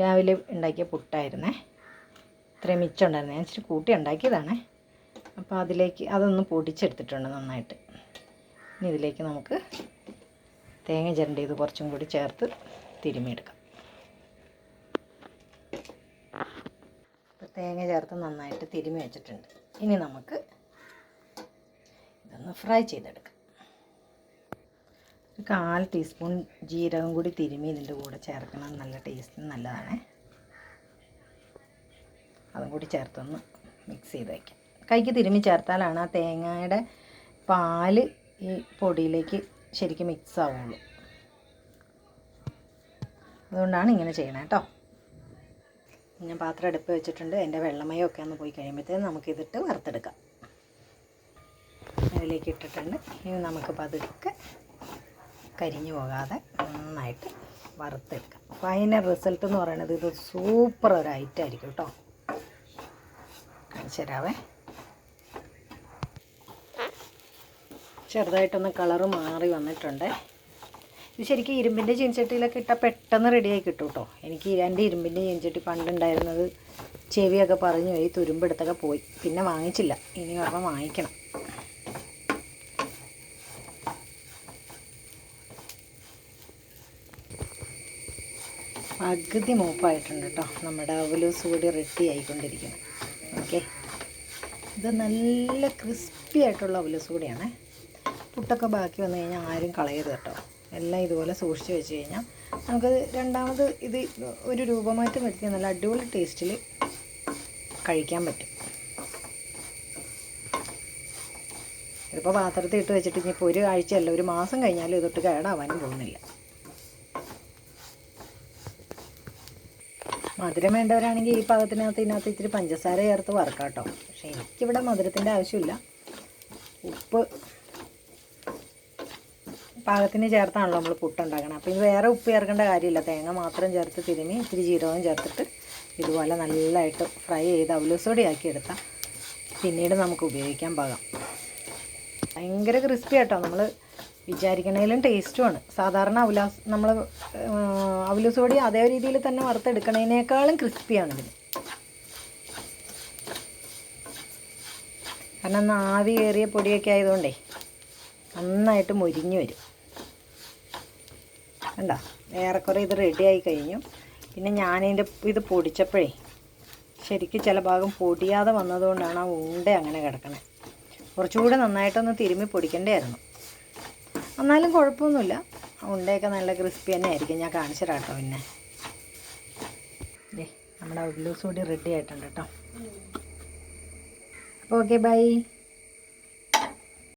രാവിലെ ഉണ്ടാക്കിയ പുട്ടായിരുന്നേ. ഇത്രയും മിച്ചം ഉണ്ടായിരുന്നു ഞാൻ ഇച്ചിരി കൂട്ടി ഉണ്ടാക്കിയതാണേ. അപ്പോൾ അതിലേക്ക് അതൊന്ന് പൊടിച്ചെടുത്തിട്ടുണ്ട് നന്നായിട്ട്. ഇനി ഇതിലേക്ക് നമുക്ക് തേങ്ങ ചിരണ്ടി ഇത് കുറച്ചും കൂടി ചേർത്ത് തിരുമിയെടുക്കാം. തേങ്ങ ചേർത്ത് നന്നായിട്ട് തിരുമി വെച്ചിട്ടുണ്ട്. ഇനി നമുക്ക് ഇതൊന്ന് ഫ്രൈ ചെയ്തെടുക്കാം. കാൽ ടീസ്പൂൺ ജീരകം കൂടി തിരുമി ഇതിന്റെ കൂടെ ചേർക്കണം. നല്ല ടേസ്റ്റ് നല്ലതാണ്. അതും കൂടി ചേർത്തൊന്ന് മിക്സ് ചെയ്ത് വയ്ക്കാം കൈക്ക് തിരുമി ചേർത്താലാണ് ആ തേങ്ങയുടെ പാൽ ഈ പൊടിയിലേക്ക് ശരിക്കും മിക്സ് ആവുള്ളൂ. അതുകൊണ്ടാണ് ഇങ്ങനെ ചെയ്യണേ കേട്ടോ ഞാൻ പാത്രം അടുപ്പ് വെച്ചിട്ടുണ്ട്. എന്റെ വെള്ളമയമൊക്കെ ഒന്ന് പോയി കഴിയുമ്പോഴത്തേക്കും നമുക്കിതിട്ട് വറുത്തെടുക്കാം. അതിലേക്ക് ഇട്ടിട്ടുണ്ട്. ഇനി നമുക്ക് പതുക്കെ കരിഞ്ഞു പോകാതെ നന്നായിട്ട് വറുത്തെടുക്കാം. ഫൈനൽ റിസൾട്ട് എന്ന് പറയുന്നത് ഇത് സൂപ്പർ ഒരു ഐറ്റം ആയിരിക്കും കേട്ടോ കാണിച്ചു ചെറുതായിട്ടൊന്ന് കളറ് മാറി വന്നിട്ടുണ്ട്. ഇത് ശരിക്കും ഇരുമ്പിന്റെ ചീൻചട്ടിയിലൊക്കെ ഇട്ടാൽ പെട്ടെന്ന് റെഡിയായി കിട്ടും കേട്ടോ എനിക്ക് എന്റെ ഇരുമ്പിന്റെ ചീൻചട്ടി പണ്ടുണ്ടായിരുന്നത് ചെവിയൊക്കെ പറഞ്ഞു പോയി തുരുമ്പെടുത്തൊക്കെ പോയി. പിന്നെ വാങ്ങിച്ചില്ല. ഇനി ഒരെണ്ണം വാങ്ങിക്കണം. പകുതി മൂപ്പായിട്ടുണ്ട് കേട്ടോ നമ്മുടെ അവലൂസ് കൂടി റെഡി ആയിക്കൊണ്ടിരിക്കുന്നു. ഓക്കെ ഇത് നല്ല ക്രിസ്പി ആയിട്ടുള്ള അവലൂസ് കൂടിയാണ് പുട്ടൊക്കെ ബാക്കി വന്നു കഴിഞ്ഞാൽ ആരും കളയരുത് കേട്ടോ എല്ലാം ഇതുപോലെ സൂക്ഷിച്ച് വെച്ച് കഴിഞ്ഞാൽ നമുക്ക് രണ്ടാമത് ഇത് ഒരു രൂപമായിട്ട് വരുത്തിയ നല്ല അടിപൊളി ടേസ്റ്റിൽ കഴിക്കാൻ പറ്റും. ഇതിപ്പോൾ പാത്രത്തിൽ ഇട്ട് വെച്ചിട്ട് ഇനിയിപ്പോൾ ഒരു ആഴ്ചയല്ല ഒരു മാസം കഴിഞ്ഞാലും ഇതൊട്ട് കേടാവാനും പോകുന്നില്ല. മധുരം വേണ്ടവരാണെങ്കിൽ ഈ പാകത്തിനകത്ത് ഇതിനകത്ത് ഇത്തിരി പഞ്ചസാര ചേർത്ത് വറക്കാം കേട്ടോ പക്ഷേ എനിക്കിവിടെ മധുരത്തിന്റെ ആവശ്യമില്ല. ഉപ്പ് പാകത്തിന് ചേർത്താണല്ലോ നമ്മൾ പുട്ട് പുട്ടുണ്ടാക്കണം അപ്പോൾ ഇത് വേറെ ഉപ്പ് ചേർക്കേണ്ട കാര്യമില്ല. തേങ്ങ മാത്രം ചേർത്ത് തിരുമി ഇത്തിരി ജീരകവും ചേർത്തിട്ട് ഇതുപോലെ നല്ലതായിട്ട് ഫ്രൈ ചെയ്ത് അവലൂസോടി ആക്കി എടുത്താൽ പിന്നീട് നമുക്ക് ഉപയോഗിക്കാൻ പാകാം. ഭയങ്കര ക്രിസ്പി ആട്ടോ. നമ്മൾ വിചാരിക്കണേലും ടേസ്റ്റുമാണ് സാധാരണ അവലാസ് നമ്മൾ അവലൂസ് പൊടി അതേ രീതിയിൽ തന്നെ വറുത്തെടുക്കണതിനേക്കാളും ക്രിസ്പിയാണ് ഇതിന്. കാരണം ഒന്ന് ആവി കയറിയ പൊടിയൊക്കെ ആയതുകൊണ്ടേ നന്നായിട്ട് മുരിഞ്ഞു വരും. കണ്ടോ? ഏറെക്കുറെ ഇത് റെഡിയായി കഴിഞ്ഞു. പിന്നെ ഞാനിതിന്റെ ഇത് പൊടിച്ചപ്പോഴേ ശരിക്കും ചില ഭാഗം പൊടിയാതെ വന്നതുകൊണ്ടാണ് ആ ഉണ്ട അങ്ങനെ കിടക്കണേ. കുറച്ചുകൂടെ നന്നായിട്ടൊന്ന് തിരുമ്മി പൊടിക്കേണ്ടതായിരുന്നു എന്നാലും കുഴപ്പമൊന്നുമില്ല. ഉണ്ടയൊക്കെ നല്ല ക്രിസ്പി തന്നെ ആയിരിക്കും. ഞാൻ കാണിച്ചു തരാം കേട്ടോ പിന്നെ നമ്മുടെ ഉള്ളൂസ് കൂടി റെഡി ആയിട്ടുണ്ട് കേട്ടോ അപ്പോൾ ഓക്കെ ബൈ